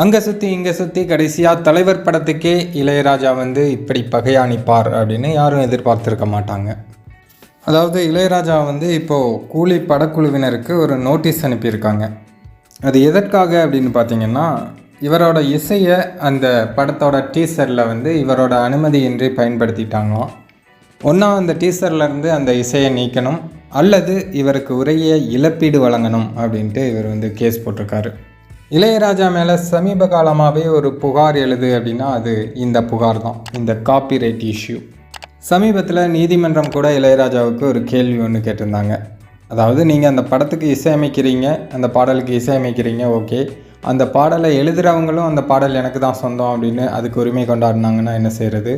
அங்கே சுற்றி இங்கே சுற்றி கடைசியாக தலைவர் படத்துக்கே இளையராஜா வந்து இப்படி பகையாணிப்பார் அப்படின்னு யாரும் எதிர்பார்த்துருக்க மாட்டாங்க. அதாவது இளையராஜா வந்து இப்போது கூலி படக்குழுவினருக்கு ஒரு நோட்டீஸ் அனுப்பியிருக்காங்க. அது எதற்காக அப்படின்னு பார்த்தீங்கன்னா இவரோட இசையை அந்த படத்தோட டீசரில் வந்து இவரோட அனுமதியின்றி பயன்படுத்திட்டாங்களாம். ஒன்றா அந்த டீசர்லேருந்து அந்த இசையை நீக்கணும் அல்லது இவருக்கு உரிய இழப்பீடு வழங்கணும் அப்படின்ட்டு இவர் வந்து கேஸ் போட்டிருக்காரு. இளையராஜா மேலே சமீப காலமாகவே ஒரு புகார் எழுது அப்படின்னா அது இந்த புகார் தான். இந்த காப்பிரைட் இஷ்யூ சமீபத்தில் நீதிமன்றம் கூட இளையராஜாவுக்கு ஒரு கேள்வி ஒன்று கேட்டிருந்தாங்க. அதாவது நீங்கள் அந்த படத்துக்கு இசையமைக்கிறீங்க அந்த பாடலுக்கு இசையமைக்கிறீங்க ஓகே. அந்த பாடலை எழுதுகிறவங்களும் அந்த பாடல் எனக்கு தான் சொந்தம் அப்படின்னு அதுக்கு உரிமை கொண்டாடினாங்கன்னா என்ன செய்கிறது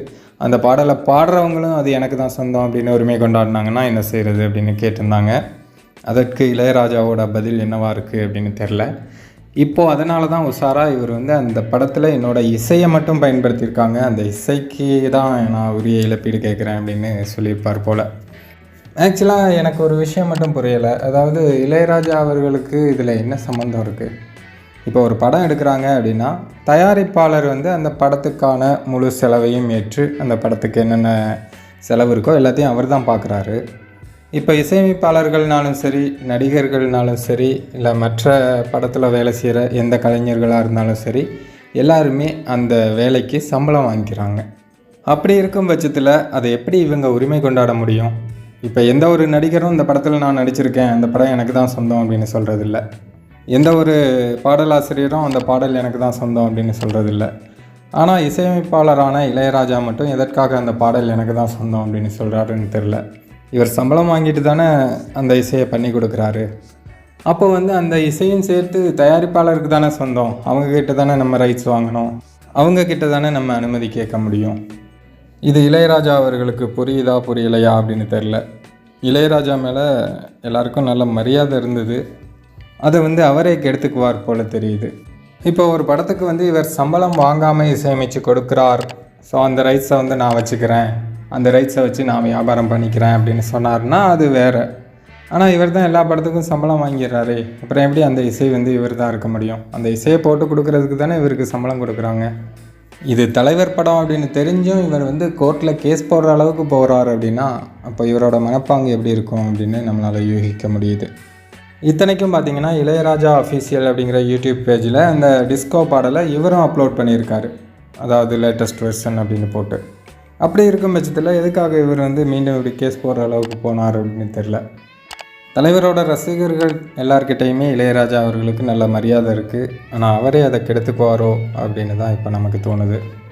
அந்த பாடலை பாடுறவங்களும் அது எனக்கு தான் சொந்தம் அப்படின்னு உரிமை கொண்டாடினாங்கன்னா என்ன செய்கிறது அப்படின்னு கேட்டிருந்தாங்க. அதற்கு இளையராஜாவோட பதில் என்னவாக இருக்குது அப்படின்னு தெரில இப்போது அதனால தான் உஷாரா இவர் வந்து அந்த படத்தில் என்னோடய இசையை மட்டும் பயன்படுத்தியிருக்காங்க. அந்த இசைக்கு தான் நான் உரிய இழப்பீடு கேட்குறேன் அப்படின்னு சொல்லியிருப்பார் போல். ஆக்சுவலாக எனக்கு ஒரு விஷயம் மட்டும் புரியலை. அதாவது இளையராஜா அவர்களுக்கு இதில் என்ன சம்மந்தம் இருக்குது இப்போ ஒரு படம் எடுக்கிறாங்க அப்படின்னா தயாரிப்பாளர் வந்து அந்த படத்துக்கான முழு செலவையும் ஏற்று அந்த படத்துக்கு என்னென்ன செலவு இருக்கோ எல்லாத்தையும் அவர் தான் பார்க்குறாரு. இப்போ இசையமைப்பாளர்கள்னாலும் சரி நடிகர்கள்னாலும் சரி இல்லை மற்ற படத்தில் வேலை செய்கிற எந்த கலைஞர்களாக இருந்தாலும் சரி எல்லாருமே அந்த வேலைக்கு சம்பளம் வாங்கிக்கிறாங்க. அப்படி இருக்கும் பட்சத்தில் அதை எப்படி இவங்க உரிமை கொண்டாட முடியும்? இப்போ எந்த ஒரு நடிகரும் இந்த படத்தில் நான் நடிச்சிருக்கேன் அந்த படம் எனக்கு தான் சொந்தம் அப்படின்னு சொல்கிறதில்ல எந்த ஒரு பாடலாசிரியரும் அந்த பாடல் எனக்கு தான் சொந்தம் அப்படின்னு சொல்கிறதில்ல ஆனால் இசையமைப்பாளரான இளையராஜா மட்டும் எதற்காக அந்த பாடல் எனக்கு தான் சொந்தம் அப்படின்னு சொல்கிறாருன்னு தெரில இவர் சம்பளம் வாங்கிட்டு தானே அந்த இசையை பண்ணி கொடுக்குறாரு. அப்போ வந்து அந்த இசையும் சேர்த்து தயாரிப்பாளருக்கு தானே சொந்தம். அவங்கக்கிட்ட தானே நம்ம ரைட்ஸ் வாங்கணும். அவங்கக்கிட்ட தானே நம்ம அனுமதி கேட்க முடியும். இது இளையராஜா அவர்களுக்கு புரியுதா புரியலையா அப்படின்னு தெரில இளையராஜா மேலே எல்லாருக்கும் நல்ல மரியாதை இருந்தது. அதை வந்து அவரே கெடுத்துக்குவார் போல் தெரியுது. இப்போ ஒரு படத்துக்கு வந்து இவர் சம்பளம் வாங்காமல் இசையமைச்சு கொடுக்குறார். ஸோ அந்த ரைட்ஸை வந்து நான் வச்சுக்கிறேன். அந்த ரைட்ஸை வச்சு நான் வியாபாரம் பண்ணிக்கிறேன் அப்படின்னு சொன்னார்னா அது வேறு. ஆனால் இவர் தான் எல்லா படத்துக்கும் சம்பளம் வாங்கிடுறாரே. அப்புறம் எப்படி அந்த இசை வந்து இவர் தான் இருக்க முடியும்? அந்த இசையை போட்டு கொடுக்குறதுக்கு தானே இவருக்கு சம்பளம் கொடுக்குறாங்க. இது தலைவர் படம் அப்படின்னு தெரிஞ்சும் இவர் வந்து கோர்ட்டில் கேஸ் போடுற அளவுக்கு போகிறார் அப்படின்னா அப்போ இவரோட மனப்பாங்கு எப்படி இருக்கும் அப்படின்னு நம்மளால் யூகிக்க முடியுது. இத்தனைக்கும் பார்த்தீங்கன்னா இளையராஜா அஃபீஷியல் அப்படிங்கிற யூடியூப் பேஜில் அந்த டிஸ்கோ பாடலை இவரும் அப்லோட் பண்ணியிருக்காரு. அதாவது லேட்டஸ்ட் வெர்ஷன் அப்படின்னு போட்டு. அப்படி இருக்கும் பட்சத்தில் எதுக்காக இவர் வந்து மீண்டும் இப்படி கேஸ் போடுற அளவுக்கு போனார் அப்படின்னு தெரில தலைவரோட ரசிகர்கள் எல்லார்கிட்டேயுமே இளையராஜா அவர்களுக்கு நல்ல மரியாதை இருக்குது ஆனால் அவரே அதை கெடுத்துக்குவாரோ அப்படின்னு தான் இப்போ நமக்கு தோணுது.